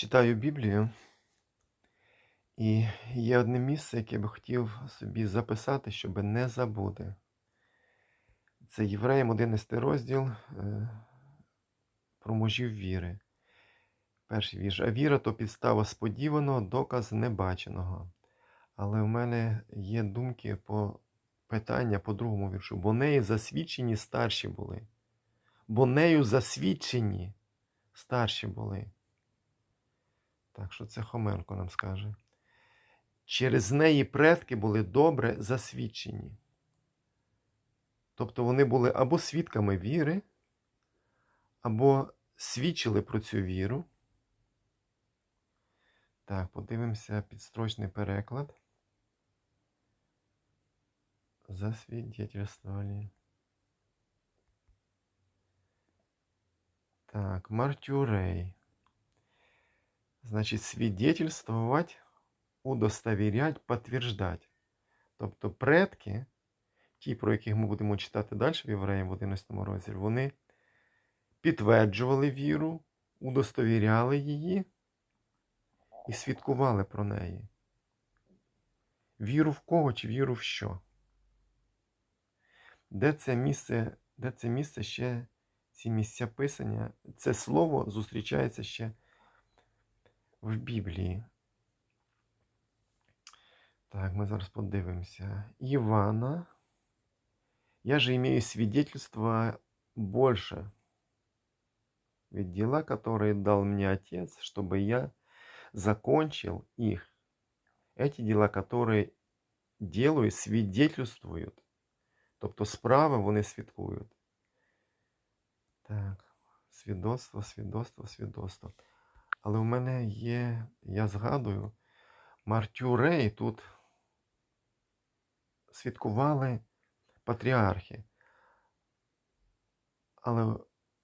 Читаю Біблію, і є одне місце, яке би хотів собі записати, щоб не забути. Це Євреям 11 розділ е, про мужів віри. Перший вірш. А віра то підстава сподіваного, доказ небаченого. Але в мене є думки по питання по другому віршу. Бо нею засвідчені старші були. Бо нею засвідчені старші були. Так що це Хоменко нам скаже. Через неї предки були добре засвідчені. Тобто вони були або свідками віри, або свідчили про цю віру. Так, подивимося підстрочний переклад. Засвідетельствовали. Так, Мартюрей. Значить, свідетельствувати, удостоверять, підтверджати. Тобто предки, ті, про яких ми будемо читати далі в Євреям в 11 розділі, вони підтверджували віру, удостовіряли її і свідкували про неї. Віру в кого чи віру в що? Де це місце, де це місце ще, ці місця писання, це слово зустрічається ще в Біблії. Так, ми зараз подивимося. Івана. Я же имею свидетельство больше. Ведь дела, которые дал мне Отец, чтобы я закончил их. Эти дела, которые делаю, свидетельствують. Тобто справи вони свідкують. Так, свідоцтво, свідоцтво, свідоцтво. Але в мене є, я згадую, Мартюрей тут свідкували патріархи. Але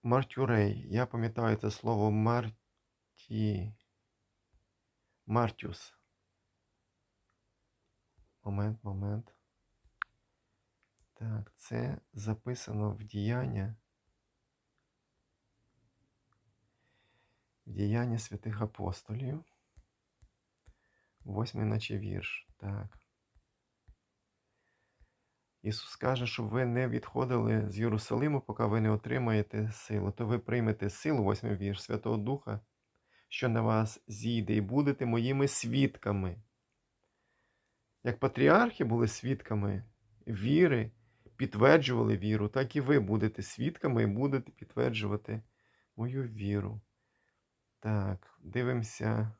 Мартюрей, я пам'ятаю це слово Марті. Мартюс. Момент, момент. Так, це записано в діяння. Діяння святих апостолів. Восьмий наче вірш. Так. Ісус каже, що ви не відходили з Єрусалиму, поки ви не отримаєте силу. То ви приймете силу, восьмий вірш Святого Духа, що на вас зійде, і будете моїми свідками. Як патріархи були свідками віри, підтверджували віру, так і ви будете свідками і будете підтверджувати мою віру. Так, дивимося,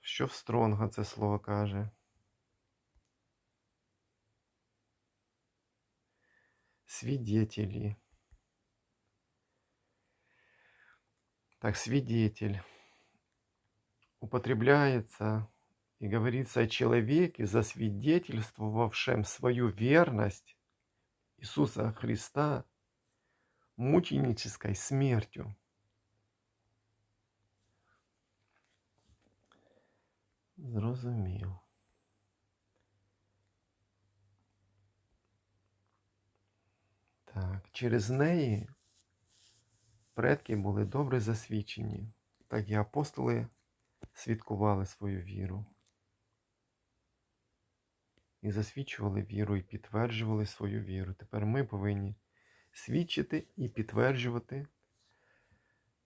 що в Стронга це слово каже. Свидетели. Так, свидетель употребляется и говорится о человеке, засвидетельствовавшем свою верность Иисуса Христа мученической смертью. Зрозумів. Так, через неї предки були добре засвідчені, так і апостоли свідкували свою віру. І засвідчували віру, і підтверджували свою віру. Тепер ми повинні свідчити і підтверджувати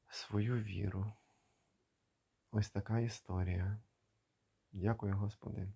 свою віру. Ось така історія. Дякую, Господи.